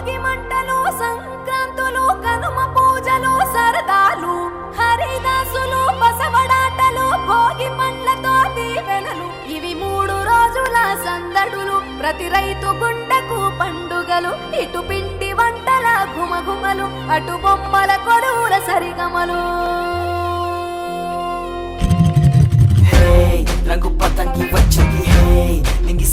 భోగి మంటలు సంక్రాంతులు కనుమ పూజలు సరదాలు హరిదాసులు బసవడాటలు భోగి పండ్లతో దీవెనలు. ఇవి మూడు రోజుల సందడులు. ప్రతి రైతు గుండెకు పండుగలు. ఇటు పిండి వంటల గుమగుమలు అటు బొమ్మల కొడువుల సరిగమలు. హే రంగు పతంగి వచ్చింది. హే నింగి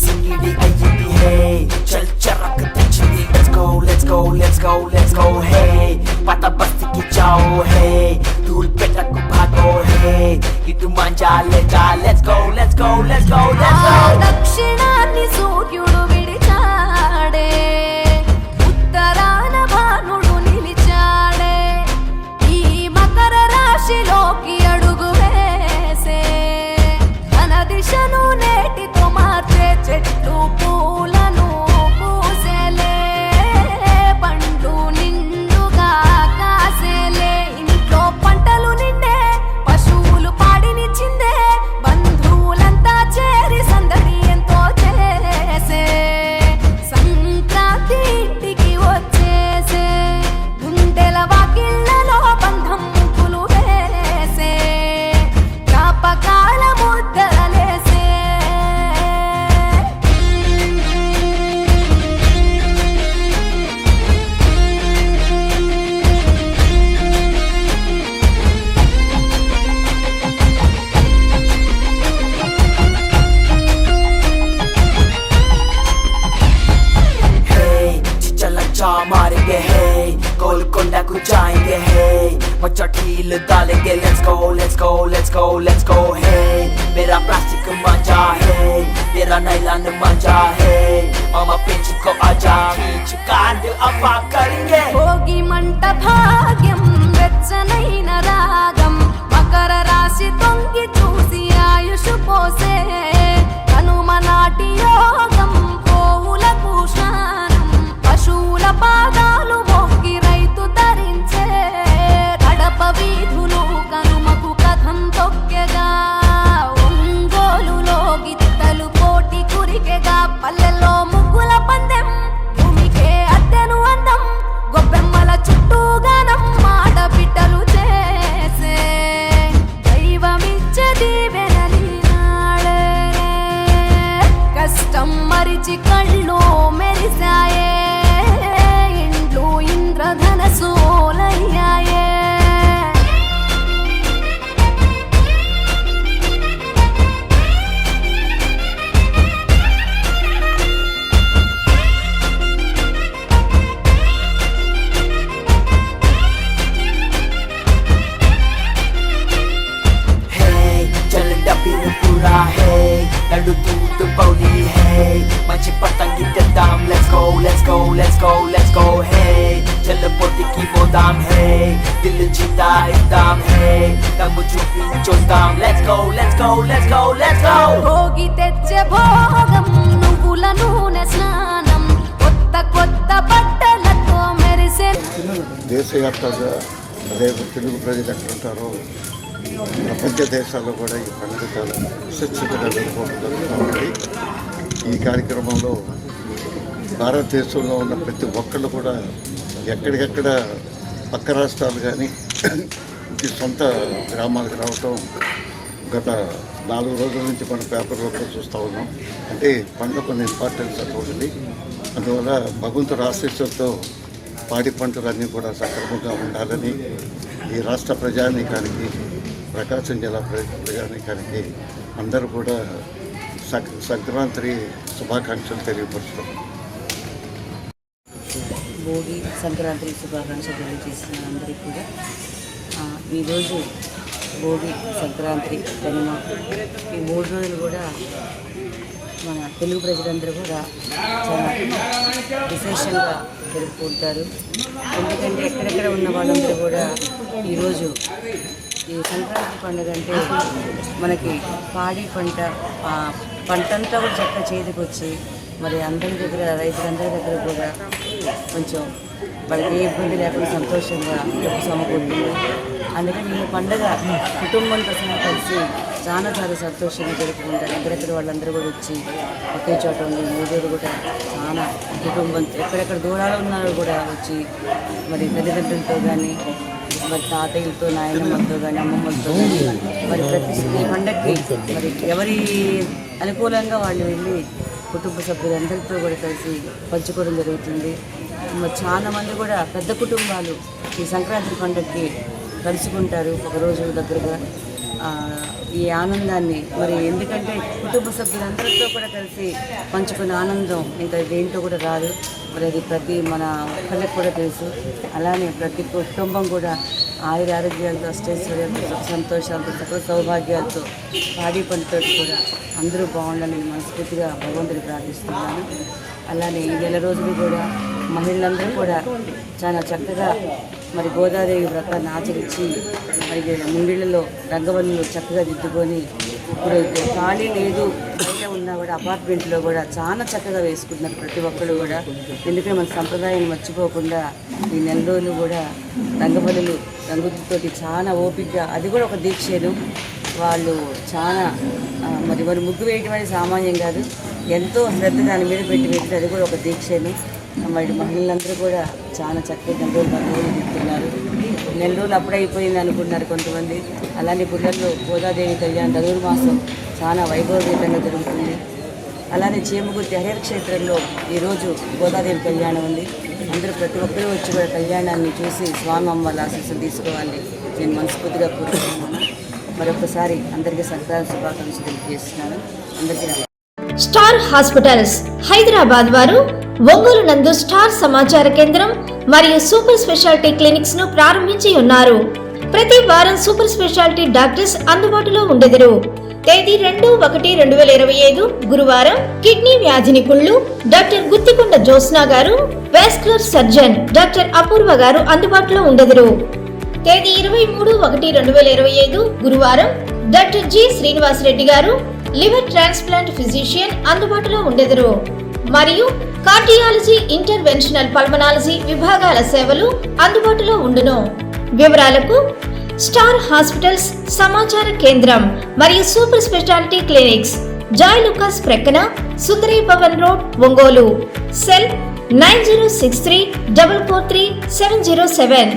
Let's go, let's go, let's go, hey Mera plastic manja, hey. Mera nylon manja, hey. Mama pinch ko aja. Peach card apa karenge Hogi manta bhagyam Vetsa nahi na raga. let's go, let's go, hey. చల్లబొద్దికి పోదాం హే దిల్ జీతా ఇద్దాం హే దమ్ము చూపించొద్దాం let's go let's go let's go let's go Bhogi తెచ్చే భోగం నువ్వుల నూనె స్నానం కొత్త కొత్త బట్టలతో మెరిసే దేశవ్యాప్తంగా రేపు తెలుగు ప్రజలు ఎక్కడుంటారో ప్రపంచ దేశాల్లో కూడా ఈ పండుగ చాలా విశిష్టంగా జరుపుకోవడం జరుగుతుంది. ఈ కార్యక్రమంలో భారతదేశంలో ఉన్న ప్రతి ఒక్కళ్ళు కూడా ఎక్కడికెక్కడ పక్క రాష్ట్రాలు కానీ సొంత గ్రామాలకు రావటం గత నాలుగు రోజుల నుంచి మనం పేపర్లో కూడా చూస్తూ ఉన్నాం. అంటే పండుగ కొన్ని ఇంపార్టెన్స్ ఉంటుంది అందువల్ల భగవంతుడు ఆశీస్సులతో పాడి పంటలన్నీ కూడా సక్రమంగా ఉండాలని ఈ రాష్ట్ర ప్రజానీకానికి ప్రకాశం జిల్లా ప్రజానీకానికి అందరూ కూడా సంక్రాంతి శుభాకాంక్షలు తెలియపరుస్తాం భోగి సంక్రాంతి శుభాకాంక్షలు తెలియజేసిన అందరికీ కూడా. ఈరోజు భోగి సంక్రాంతి కనుమ. ఈ మూడు రోజులు కూడా మన తెలుగు ప్రజలందరూ కూడా చాలా విశేషంగా జరుపుకుంటారు. ఎందుకంటే ఎక్కడెక్కడ ఉన్న వాళ్ళందరూ కూడా ఈరోజు ఈ సంక్రాంతి పండుగ అంటే మనకి పాడి పంట ఆ పంటంతా కూడా చక్క చేతికి వచ్చి మరి అందరి దగ్గర రైతులందరి దగ్గర కూడా కొంచెం వాళ్ళకి ఏ ఇబ్బంది లేకుండా సంతోషంగా డబ్బు సమకూరుతుంది. అందుకని ఈ పండుగ కుటుంబంతో సహా కలిసి చాలా చాలా సంతోషంగా జరుపుకుంటారు. ఎక్కడెక్కడ వాళ్ళందరూ కూడా వచ్చి ఒకే చోట ఉండి మూడు కూడా చాలా కుటుంబం ఎక్కడెక్కడ దూరాలు ఉన్నారో కూడా వచ్చి మరి తల్లిదండ్రులతో కానీ మరి తాతయ్యలతో నాయనమ్మలతో కానీ అమ్మమ్మలతో కానీ మరి ప్రతి ఈ పండగకి మరి ఎవరి అనుకూలంగా వాళ్ళు వెళ్ళి కుటుంబ సభ్యులందరితో కూడా కలిసి పంచుకోవడం జరుగుతుంది. మరి చాలా మంది కూడా పెద్ద కుటుంబాలు ఈ సంక్రాంతి పండుగకి కలుసుకుంటారు ఒకరోజు దగ్గరగా. ఈ ఆనందాన్ని మరి ఎందుకంటే కుటుంబ సభ్యులందరితో కూడా కలిసి పంచుకునే ఆనందం ఇంకా దేంట్లో కూడా రాదు. అనేది ప్రతి మన ఒక్కళ్ళకి కూడా తెలుసు. అలానే ప్రతి కుటుంబం కూడా ఆయుర ఆరోగ్యాలతో అష్టైశ్వర్యాలతో సుఖ సంతోషాలతో సకల సౌభాగ్యాలతో పాడి పనితో కూడా అందరూ బాగుండాలని మనస్ఫూర్తిగా భగవంతుని ప్రార్థిస్తున్నాను. అలానే ఈ నెల రోజులు కూడా మహిళలందరూ కూడా చాలా చక్కగా మరి గోదాదేవి వ్రతాన్ని ఆచరించి మరి ముంగిళ్ళలో రంగవల్లులు చక్కగా దిద్దుకొని ఇప్పుడు ఖాళీ లేదు బయట ఉన్నా కూడా అపార్ట్మెంట్లో కూడా చాలా చక్కగా వేసుకుంటున్నారు ప్రతి ఒక్కరు కూడా. ఎందుకంటే మన సంప్రదాయాన్ని మర్చిపోకుండా ఈ నెల రోజులు కూడా రంగవల్లులు రంగుతోటి చాలా ఓపికగా అది కూడా ఒక దీక్షను. వాళ్ళు చాలా మరి మరి ముగ్గు వేయటం అనేది సామాన్యం కాదు. ఎంతో శ్రద్ధ దాని మీద పెట్టి పెట్టి అది కూడా ఒక దీక్షను. మరి మహిళలందరూ కూడా చాలా చక్కగా నెల రోజులు తింటున్నారు నెల రోజులు అప్పుడే అయిపోయింది అనుకుంటున్నారు కొంతమంది. అలానే పుల్లల్లో గోదాదేవి కళ్యాణం చదువు మాసం చాలా వైభవపేతంగా జరుగుతుంది. అలానే చీమగుర్తి హరిహర క్షేత్రంలో ఈరోజు గోదాదేవి కళ్యాణం ఉంది. అందరూ ప్రతి ఒక్కరూ వచ్చి కూడా కళ్యాణాన్ని చూసి స్వామి అమ్మవారి ఆశీస్సులు తీసుకోవాలి నేను మనస్ఫూర్తిగా కోరుకుంటున్నాను. మరొకసారి అందరికీ సంక్రాంతి శుభాకాంక్షలు తెలియజేస్తున్నాను. అందరికీ స్టార్ హాస్పిటల్స్. హైదరాబాద్ వారు ఒంగోలు నందు స్టార్ సమాచార కేంద్రం మరియు సూపర్ స్పెషాలిటీ క్లినిక్స్ను ప్రారంభించి ఉన్నారు. ప్రతి వారం సూపర్ స్పెషాలిటీ డాక్టర్స్ అందుబాటులో ఉండెదరు. తేదీ రెండు ఒకటి రెండు వేల ఇరవై ఐదు గురువారం కిడ్నీ వ్యాధి నిపుణులు డాక్టర్ గుత్తికొండ జోస్నా గారు వాస్కులర్ సర్జన్ డాక్టర్ అపూర్వ గారు అందుబాటులో ఉండెదరు. తేదీ ఇరవై మూడు ఒకటి రెండు వేల ఇరవై ఐదు గురువారం డాక్టర్ జి శ్రీనివాస్ రెడ్డి గారు లివర్ ట్రాన్స్ప్లాంట్ ఫిజిషియన్ అందుబాటులో ఉండెదరు. మరియు కార్డియాలజీ ఇంటర్వెన్షనల్ పల్మనాలజీ విభాగాల సేవలు అందుబాటులో ఉండును. వివరాలకు స్టార్ హాస్పిటల్స్ సమాచార కేంద్రం మరియు super speciality clinics Joyalukkas ప్రక్కన Sundari Bhavan road Ongole. Cell nine zero six three double four three seven zero seven.